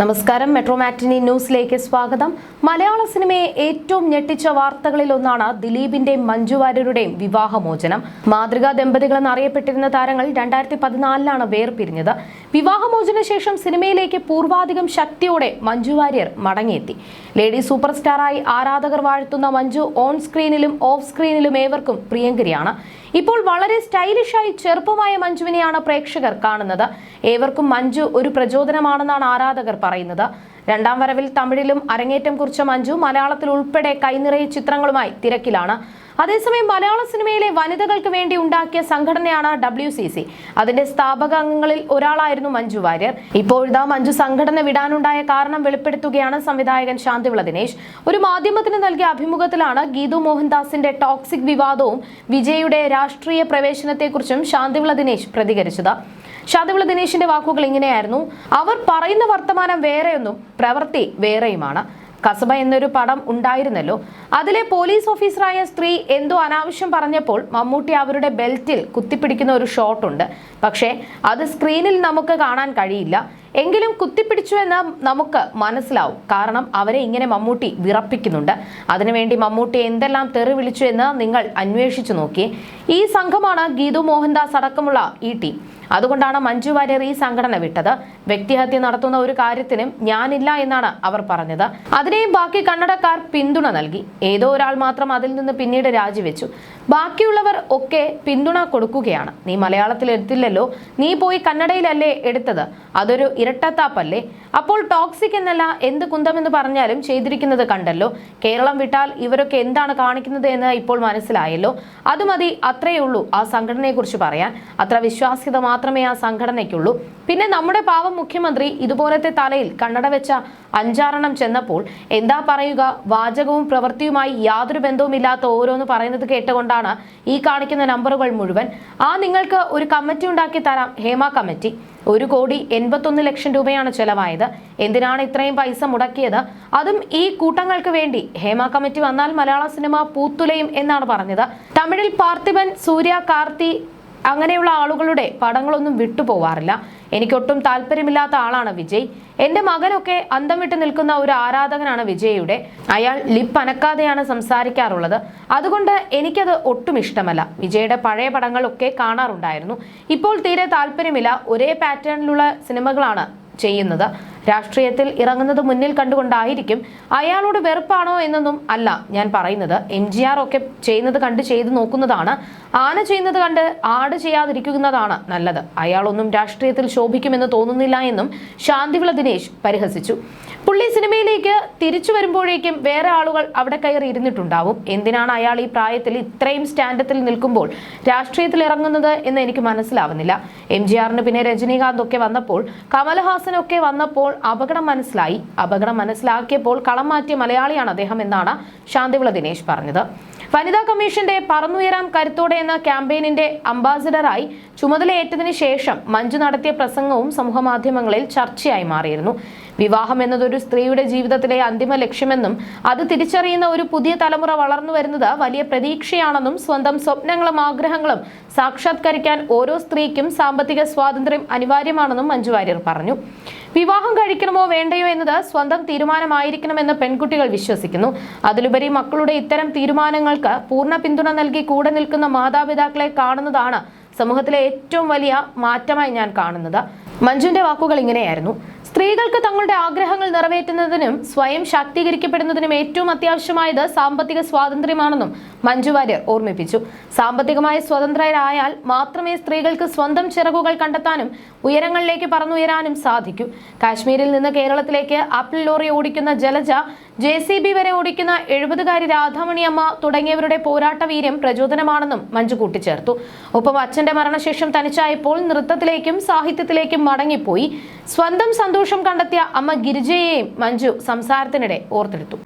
നമസ്കാരം. മെട്രോ മാറ്റിനി ന്യൂസിലേക്ക് സ്വാഗതം. മലയാള സിനിമയെ ഏറ്റവും ഞെട്ടിച്ച വാർത്തകളിൽ ഒന്നാണ് ദിലീപിന്റെയും മഞ്ജു വാര്യരുടെയും വിവാഹമോചനം. മാതൃകാ ദമ്പതികളെന്നറിയപ്പെട്ടിരുന്ന താരങ്ങൾ രണ്ടായിരത്തി പതിനാലിലാണ് വേർപിരിഞ്ഞത്. വിവാഹമോചന ശേഷം സിനിമയിലേക്ക് പൂർവാധികം ശക്തിയോടെ മഞ്ജു വാര്യർ മടങ്ങിയെത്തി. ലേഡി സൂപ്പർ സ്റ്റാറായി ആരാധകർ വാഴ്ത്തുന്ന മഞ്ജു ഓൺ സ്ക്രീനിലും ഓഫ് സ്ക്രീനിലും ഏവർക്കും പ്രിയങ്കരിയാണ്. ഇപ്പോൾ വളരെ സ്റ്റൈലിഷായി ചെറുപ്പമായ മഞ്ജുവിനെയാണ് പ്രേക്ഷകർ കാണുന്നത്. ഏവർക്കും മഞ്ജു ഒരു പ്രചോദനമാണെന്നാണ് ആരാധകർ പറയുന്നത്. രണ്ടാം വരവിൽ തമിഴിലും അരങ്ങേറ്റം കുറിച്ച മഞ്ജു മലയാളത്തിൽ ഉൾപ്പെടെ കൈനിറയ ചിത്രങ്ങളുമായി തിരക്കിലാണ്. അതേസമയം മലയാള സിനിമയിലെ വനിതകൾക്ക് വേണ്ടി ഉണ്ടാക്കിയ സംഘടനയാണ് ഡബ്ല്യു സി സി അതിന്റെ സ്ഥാപക അംഗങ്ങളിൽ ഒരാളായിരുന്നു മഞ്ജു വാര്യർ. ഇപ്പോഴിതാ മഞ്ജു സംഘടന വിടാനുണ്ടായ കാരണം വെളിപ്പെടുത്തുകയാണ് സംവിധായകൻ ശാന്തിവിള ദിനേശ്. ഒരു മാധ്യമത്തിന് നൽകിയ അഭിമുഖത്തിലാണ് ഗീതു മോഹൻദാസിന്റെ ടോക്സിക് വിവാദവും വിജയുടെ രാഷ്ട്രീയ പ്രവേശനത്തെക്കുറിച്ചും ശാന്തിവിള ദിനേശ് പ്രതികരിച്ചത്. ശാന്തിവിള ദിനേശിന്റെ വാക്കുകൾ ഇങ്ങനെയായിരുന്നു. അവർ പറയുന്ന വർത്തമാനം വേറെയൊന്നും പ്രവൃത്തി വേറെയുമാണ്. കസബ എന്നൊരു പടം ഉണ്ടായിരുന്നല്ലോ. അതിലെ പോലീസ് ഓഫീസറായ സ്ത്രീ എന്തോ അനാവശ്യം പറഞ്ഞപ്പോൾ മമ്മൂട്ടി അവരുടെ ബെൽറ്റിൽ കുത്തിപ്പിടിക്കുന്ന ഒരു ഷോട്ടുണ്ട്. പക്ഷേ അത് സ്ക്രീനിൽ നമുക്ക് കാണാൻ കഴിയില്ല. എങ്കിലും കുത്തിപ്പിടിച്ചു എന്ന് നമുക്ക് മനസ്സിലാവും. കാരണം അവരെ ഇങ്ങനെ മമ്മൂട്ടി വിറപ്പിക്കുന്നുണ്ട്. അതിനുവേണ്ടി മമ്മൂട്ടി എന്തെല്ലാം തെറി വിളിച്ചു എന്ന് നിങ്ങൾ അന്വേഷിച്ചു നോക്കി. ഈ സംഘമാണ് ഗീതു മോഹൻദാസ് അടക്കമുള്ള ഈ ടീം. അതുകൊണ്ടാണ് മഞ്ജു വാര്യർ ഈ സംഘടന വിട്ടത്. വ്യക്തിഹത്യ നടത്തുന്ന ഒരു കാര്യത്തിനും ഞാനില്ല എന്നാണ് അവർ പറഞ്ഞത്. അതിനെയും ബാക്കി കന്നഡക്കാർ പിന്തുണ നൽകി. ഏതോ ഒരാൾ മാത്രം അതിൽ നിന്ന് പിന്നീട് രാജിവെച്ചു. ബാക്കിയുള്ളവർ ഒക്കെ പിന്തുണ കൊടുക്കുകയാണ്. നീ മലയാളത്തിൽ എടുത്തില്ലല്ലോ നീ പോയി കന്നഡയിലല്ലേ എടുത്തത്. അതൊരു ഇരട്ടത്താപ്പല്ലേ? അപ്പോൾ ടോക്സിക് എന്നല്ല എന്ത് കുന്തമെന്ന് പറഞ്ഞാലും ചെയ്തിരിക്കുന്നത് കണ്ടല്ലോ. കേരളം വിട്ടാൽ ഇവരൊക്കെ എന്താണ് കാണിക്കുന്നത് എന്ന് ഇപ്പോൾ മനസ്സിലായല്ലോ. അത് മതി അത്രയേ ഉള്ളൂ ആ സംഘടനയെക്കുറിച്ച് പറയാൻ. അത്ര വിശ്വാസ്യത മാത്രമേ ആ സംഘടനയ്ക്കുള്ളൂ. പിന്നെ നമ്മുടെ പാവം മുഖ്യമന്ത്രി ഇതുപോലത്തെ തലയിൽ കണ്ണട വെച്ച അഞ്ചാറെണ്ണം ചെന്നപ്പോൾ എന്താ പറയുക? വാചകവും പ്രവൃത്തിയുമായി യാതൊരു ബന്ധവുമില്ലാത്ത ഓരോന്ന് പറയുന്നത് കേട്ടുകൊണ്ടാണ് ഈ കാണിക്കുന്ന നമ്പറുകൾ മുഴുവൻ. ആ നിങ്ങൾക്ക് ഒരു കമ്മിറ്റി ഉണ്ടാക്കി തരാം ഹേമ കമ്മിറ്റി. ഒരു കോടി എൺപത്തൊന്ന് ലക്ഷം രൂപയാണ് ചെലവായത്. എന്തിനാണ് ഇത്രയും പൈസ മുടക്കിയത്? അതും ഈ കൂട്ടങ്ങൾക്ക് വേണ്ടി. ഹേമ കമ്മിറ്റി വന്നാൽ മലയാള സിനിമ പൂത്തുലയും എന്നാണ് പറഞ്ഞത്. തമിഴിൽ പാർത്ഥിബൻ സൂര്യ കാർത്തി അങ്ങനെയുള്ള ആളുകളുടെ പടങ്ങളൊന്നും വിട്ടുപോവാറില്ല. എനിക്കൊട്ടും താല്പര്യമില്ലാത്ത ആളാണ് വിജയ്. എന്റെ മകനൊക്കെ അന്തം വിട്ട് നിൽക്കുന്ന ഒരു ആരാധകനാണ് വിജയുടെ. അയാൾ ലിപ്പ് അനക്കാതെയാണ് സംസാരിക്കാറുള്ളത്. അതുകൊണ്ട് എനിക്കത് ഒട്ടും ഇഷ്ടമല്ല. വിജയുടെ പഴയ പടങ്ങളൊക്കെ കാണാറുണ്ടായിരുന്നു. ഇപ്പോൾ തീരെ താല്പര്യമില്ല. ഒരേ പാറ്റേണിലുള്ള സിനിമകളാണ് ചെയ്യുന്നത്. രാഷ്ട്രീയത്തിൽ ഇറങ്ങുന്നത് മുന്നിൽ കണ്ടുകൊണ്ടായിരിക്കും അയാളോട് വെറുപ്പാണോ എന്നൊന്നും അല്ല ഞാൻ പറയുന്നത്. എം ജി ആർ ഒക്കെ ചെയ്യുന്നത് കണ്ട് ചെയ്തു നോക്കുന്നതാണ്. ആന ചെയ്യുന്നത് കണ്ട് ആട് ചെയ്യാതിരിക്കുന്നതാണ് നല്ലത്. അയാളൊന്നും രാഷ്ട്രീയത്തിൽ ശോഭിക്കുമെന്ന് തോന്നുന്നില്ല എന്നും ശാന്തിവിള ദിനേശ് പരിഹസിച്ചു. പുള്ളി സിനിമയിലേക്ക് തിരിച്ചു വരുമ്പോഴേക്കും വേറെ ആളുകൾ അവിടെ കയറി ഇരുന്നിട്ടുണ്ടാവും. എന്തിനാണ് അയാൾ ഈ പ്രായത്തിൽ ഇത്രയും സ്റ്റാൻഡത്തിൽ നിൽക്കുമ്പോൾ രാഷ്ട്രീയത്തിൽ ഇറങ്ങുന്നത് എന്ന് എനിക്ക് മനസ്സിലാവുന്നില്ല. എം ജി ആറിന് പിന്നെ രജനീകാന്ത് ഒക്കെ വന്നപ്പോൾ കമൽഹാസൻ ഒക്കെ വന്നപ്പോൾ അപകടം മനസ്സിലായി. അപകടം മനസ്സിലാക്കിയപ്പോൾ കളം മാറ്റിയ മലയാളിയാണ് അദ്ദേഹം എന്നാണ് ശാന്തിവിള ദിനേശ് പറഞ്ഞത്. വനിതാ കമ്മീഷന്റെ പറന്നുയരാം കരുത്തോടെ എന്ന ക്യാമ്പയിനിന്റെ അംബാസിഡറായി ചുമതലയേറ്റതിനു ശേഷം മഞ്ജു നടത്തിയ പ്രസംഗവും സമൂഹമാധ്യമങ്ങളിൽ ചർച്ചയായി മാറിയിരുന്നു. വിവാഹം എന്നതൊരു സ്ത്രീയുടെ ജീവിതത്തിലെ അന്തിമ ലക്ഷ്യമെന്നും അത് തിരിച്ചറിയുന്ന ഒരു പുതിയ തലമുറ വളർന്നു വരുന്നത് വലിയ പ്രതീക്ഷയാണെന്നും സ്വന്തം സ്വപ്നങ്ങളും ആഗ്രഹങ്ങളും സാക്ഷാത്കരിക്കാൻ ഓരോ സ്ത്രീക്കും സാമ്പത്തിക സ്വാതന്ത്ര്യം അനിവാര്യമാണെന്നും മഞ്ജു വാര്യർ പറഞ്ഞു. വിവാഹം കഴിക്കണമോ വേണ്ടയോ എന്നത് സ്വന്തം തീരുമാനമായിരിക്കണമെന്ന് പെൺകുട്ടികൾ വിശ്വസിക്കുന്നു. അതിലുപരി മക്കളുടെ ഇത്തരം തീരുമാനങ്ങൾക്ക് പൂർണ പിന്തുണ നൽകി കൂടെ നിൽക്കുന്ന മാതാപിതാക്കളെ കാണുന്നതാണ് സമൂഹത്തിലെ ഏറ്റവും വലിയ മാറ്റമായി ഞാൻ കാണുന്നത്. മഞ്ജുവിന്റെ വാക്കുകൾ ഇങ്ങനെയായിരുന്നു. സ്ത്രീകൾക്ക് തങ്ങളുടെ ആഗ്രഹങ്ങൾ നിറവേറ്റുന്നതിനും സ്വയം ശാക്തീകരിക്കപ്പെടുന്നതിനും ഏറ്റവും അത്യാവശ്യമായത് സാമ്പത്തിക സ്വാതന്ത്ര്യമാണെന്നും മഞ്ജു വാര്യർ ഓർമ്മിപ്പിച്ചു. സാമ്പത്തികമായി സ്വതന്ത്രരായാൽ മാത്രമേ സ്ത്രീകൾക്ക് സ്വന്തം ചിറകുകൾ കണ്ടെത്താനും ഉയരങ്ങളിലേക്ക് പറന്നുയരാനും സാധിക്കൂ. കാശ്മീരിൽ നിന്ന് കേരളത്തിലേക്ക് ആപ്പിൾ ലോറി ഓടിക്കുന്ന ജലജ ജെ സി ബി വരെ ഓടിക്കുന്ന എഴുപതുകാരി രാധാമണിയമ്മ തുടങ്ങിയവരുടെ പോരാട്ട വീര്യം പ്രചോദനമാണെന്നും മഞ്ജു കൂട്ടിച്ചേർത്തു. ഒപ്പം അച്ഛന്റെ മരണശേഷം തനിച്ചായപ്പോൾ നൃത്തത്തിലേക്കും സാഹിത്യത്തിലേക്കും മടങ്ങിപ്പോയി. സ്വന്തം സന്തോഷം കണ്ടെത്തിയ അമ്മ ഗിരിജയെയും മഞ്ജു സംസാരത്തിനിടെ ഓർത്തെടുത്തു.